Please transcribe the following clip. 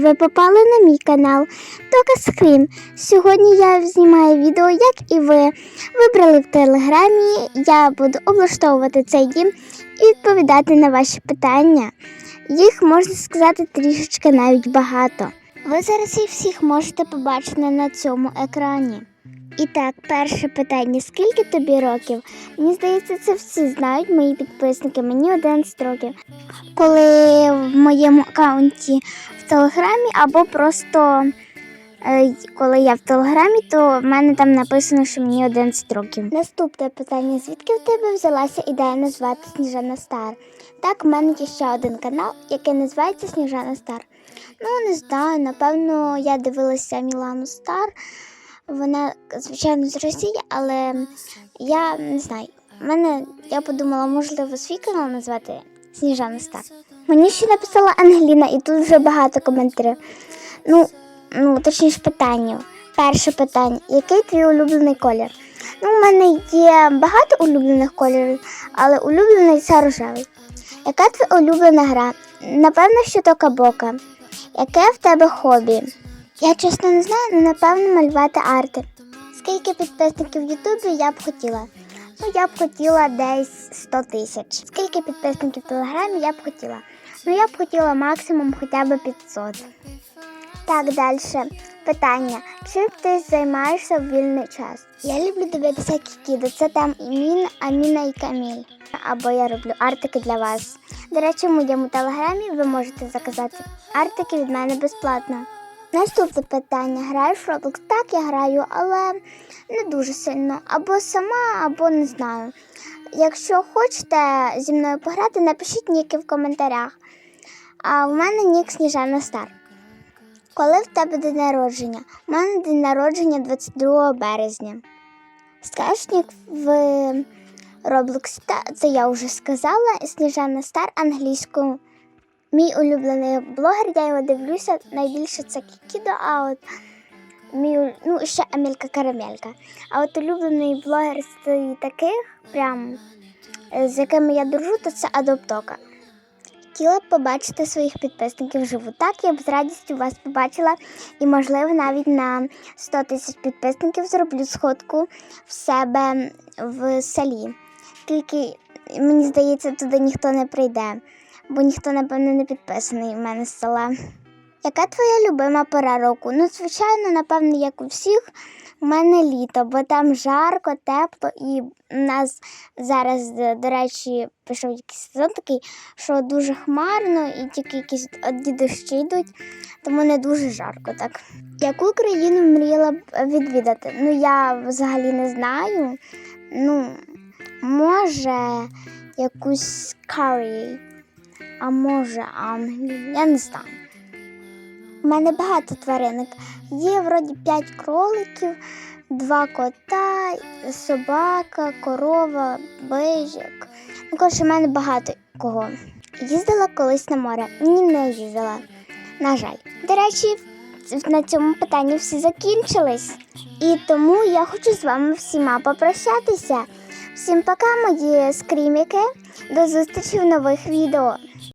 ви попали на мій канал Скрім. Сьогодні я знімаю відео, як і ви вибрали в телеграмі. Я буду облаштовувати цей дім і відповідати на ваші питання. Їх можна сказати трішечки навіть багато. Ви зараз їх всіх можете побачити на цьому екрані. І так, перше питання: скільки тобі років? Мені здається, це всі знають мої підписники. Мені 11 років. Коли в моєму аккаунті в Телеграмі, або просто е, коли я в Телеграмі, то в мене там написано, що мені 11 років. Наступне питання: звідки в тебе взялася ідея назвати Сніжана Стар? Так, в мене є ще один канал, який називається Сніжана Стар. Ну, не знаю, напевно, я дивилася Мілану Стар. Вона, звичайно, з Росії, але я не знаю. Мене я подумала, можливо, свій канал назвати Сніжана Стар. Мені ще написала Ангеліна, і тут вже багато коментарів. Ну, ну точніше, питання. Перше питання: який твій улюблений колір? Ну, у мене є багато улюблених кольорів, але улюблений це рожевий. Яка твоя улюблена гра? Напевно, що то кабока. Яке в тебе хобі? Я чесно не знаю, але напевно малювати арти. Скільки підписників в Ютубі я б хотіла? Ну, я б хотіла десь 100 тисяч. Скільки підписників в Телеграмі я б хотіла? Ну, я б хотіла максимум хоча б 500. Так, далі. Питання. Чим ти займаєшся в вільний час? Я люблю дивитися кікіду. Це там і Мін, Аміна і Каміль. Або я роблю артики для вас. До речі, в моєму телеграмі ви можете заказати артики від мене безплатно. Наступне питання. Граєш в Roblox? Так, я граю, але не дуже сильно. Або сама, або не знаю. Якщо хочете зі мною пограти, напишіть ніки в коментарях. А в мене нік Сніжана Стар. Коли в тебе день народження? У мене день народження 22 березня. Скажеш нік в Roblox, це я вже сказала. Сніжана Стар англійською. Мій улюблений блогер, я його дивлюся. Найбільше це Кікідо, а от мій ну, ще Амелька Карамелька. А от улюблений блогер з таких, прям е, з якими я дружу, то це Адоптока. Хотіла б побачити своїх підписників вживу. Так, я б з радістю вас побачила і, можливо, навіть на 100 тисяч підписників зроблю сходку в себе в селі. Тільки мені здається, туди ніхто не прийде, бо ніхто, напевно, не підписаний в мене з села. Яка твоя любима пора року? Ну, звичайно, напевно, як у всіх, у мене літо, бо там жарко, тепло, і у нас зараз, е, до речі, пішов якийсь сезон такий, що дуже хмарно і тільки якісь одні дощі йдуть, тому не дуже жарко так. Яку країну мріяла б відвідати? Ну, я взагалі не знаю. Ну, може, якусь Карі, а може Англію, я не знаю. У мене багато тваринок. Є вроді 5 кроликів, два кота, собака, корова, бижик. Ну, коротше, в мене багато кого. Їздила колись на море. Ні, не їздила. На жаль. До речі, на цьому питанні всі закінчились. І тому я хочу з вами всіма попрощатися. Всім пока, мої скріміки. До зустрічі в нових відео.